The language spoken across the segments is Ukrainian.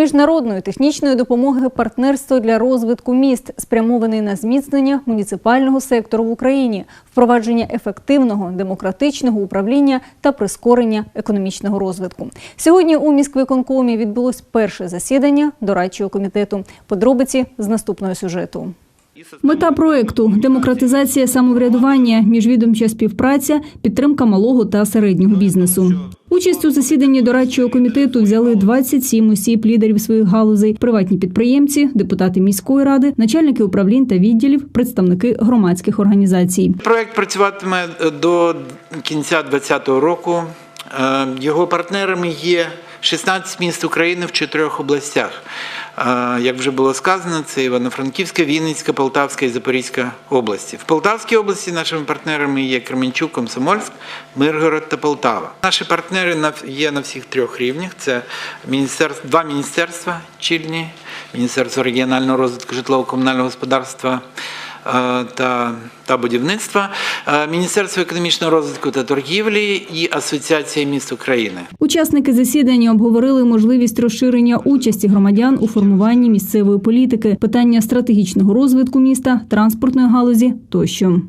міжнародної технічної допомоги партнерство для розвитку міст спрямований на зміцнення муніципального сектору в Україні, впровадження ефективного демократичного управління та прискорення економічного розвитку. Сьогодні у міськвиконкомі відбулось перше засідання дорадчого комітету. Подробиці з наступного сюжету. Мета проекту демократизація самоврядування, міжвідомча співпраця, підтримка малого та середнього бізнесу. Участь у засіданні дорадчого комітету взяли 27 осіб лідерів своїх галузей, приватні підприємці, депутати міської ради, начальники управлінь та відділів, представники громадських організацій. Проект працюватиме до кінця 2020 року. Е, Його партнерами є 16 міст України в чотирьох областях. Е, Як вже було сказано, це Івано-Франківська, Вінницька, Полтавська і Запорізька області. В Полтавській області нашими партнерами є Кременчук, Комсомольськ, Миргород та Полтава. Наші партнери є на всіх трьох рівнях. Це міністерств, два міністерства чільні, Міністерство регіонального розвитку житлово-комунального господарства та, та будівництва, е, Міністерство економічного розвитку та торгівлі і Асоціація міст України. Учасники засідання обговорили можливість розширення участі громадян у формуванні місцевої політики, питання стратегічного розвитку міста, транспортної галузі тощо.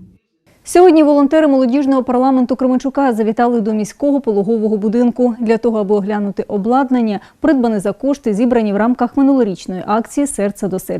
Сьогодні волонтери молодіжного парламенту Кременчука завітали до міського пологового будинку для того, аби оглянути обладнання, придбане за кошти, зібрані в рамках минулорічної акції Серце до серця.